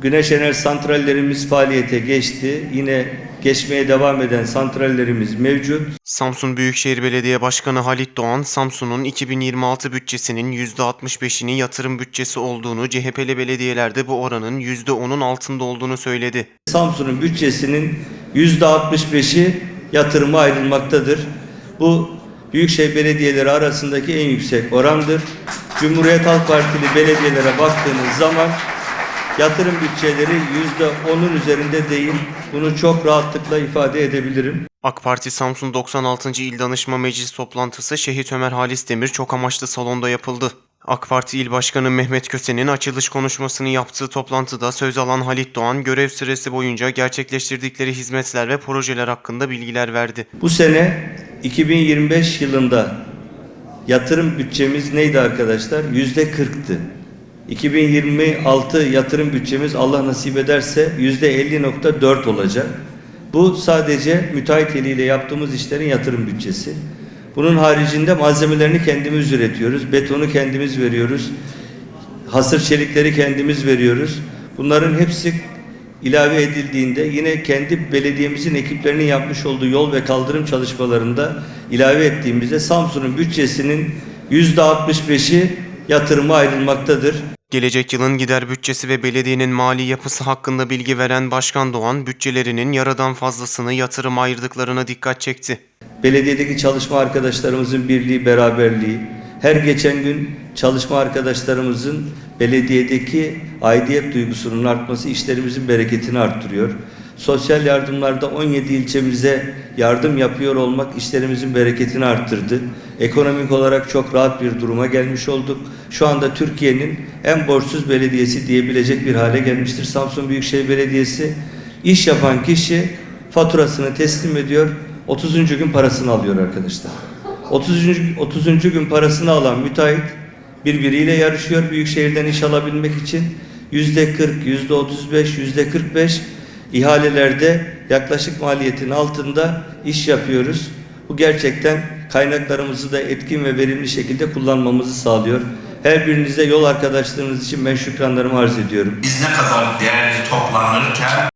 Güneş enerji santrallerimiz faaliyete geçti. Yine geçmeye devam eden santrallerimiz mevcut. Samsun Büyükşehir Belediye Başkanı Halit Doğan, Samsun'un 2026 bütçesinin %65'ini yatırım bütçesi olduğunu, CHP'li belediyelerde bu oranın %10'un altında olduğunu söyledi. Samsun'un bütçesinin %65'i yatırıma ayrılmaktadır. Bu büyükşehir belediyeleri arasındaki en yüksek orandır. Cumhuriyet Halk Partili belediyelere baktığınız zaman yatırım bütçeleri %10'un üzerinde değil. Bunu çok rahatlıkla ifade edebilirim. AK Parti Samsun 96. İl Danışma Meclis toplantısı Şehit Ömer Halis Demir çok amaçlı salonda yapıldı. AK Parti İl Başkanı Mehmet Köse'nin açılış konuşmasını yaptığı toplantıda söz alan Halit Doğan görev süresi boyunca gerçekleştirdikleri hizmetler ve projeler hakkında bilgiler verdi. Bu sene 2025 yılında yatırım bütçemiz neydi arkadaşlar? Yüzde 40'tı. 2026 yatırım bütçemiz Allah nasip ederse yüzde 50.4 olacak. Bu sadece müteahhit eliyle yaptığımız işlerin yatırım bütçesi. Bunun haricinde malzemelerini kendimiz üretiyoruz. Betonu kendimiz veriyoruz. Hasır çelikleri kendimiz veriyoruz. Bunların hepsi ilave edildiğinde yine kendi belediyemizin ekiplerinin yapmış olduğu yol ve kaldırım çalışmalarında ilave ettiğimizde Samsun'un bütçesinin yüzde 65'i yatırıma ayrılmaktadır. Gelecek yılın gider bütçesi ve belediyenin mali yapısı hakkında bilgi veren Başkan Doğan, bütçelerinin yarıdan fazlasını yatırım ayırdıklarına dikkat çekti. Belediyedeki çalışma arkadaşlarımızın birliği, beraberliği, her geçen gün çalışma arkadaşlarımızın belediyedeki aidiyet duygusunun artması işlerimizin bereketini arttırıyor. Sosyal yardımlarda 17 ilçemize yardım yapıyor olmak işlerimizin bereketini arttırdı. Ekonomik olarak çok rahat bir duruma gelmiş olduk. Şu anda Türkiye'nin en borçsuz belediyesi diyebilecek bir hale gelmiştir Samsun Büyükşehir Belediyesi. İş yapan kişi faturasını teslim ediyor, 30. gün parasını alıyor arkadaşlar. 30. 30. gün parasını alan müteahhit birbiriyle yarışıyor büyükşehirden iş alabilmek için. Yüzde 40, yüzde 35, yüzde 45 ihalelerde yaklaşık maliyetin altında iş yapıyoruz. Bu gerçekten kaynaklarımızı da etkin ve verimli şekilde kullanmamızı sağlıyor. Her birinize yol arkadaşlığınız için ben şükranlarımı arz ediyorum. Biz ne kadar değerli toplanırken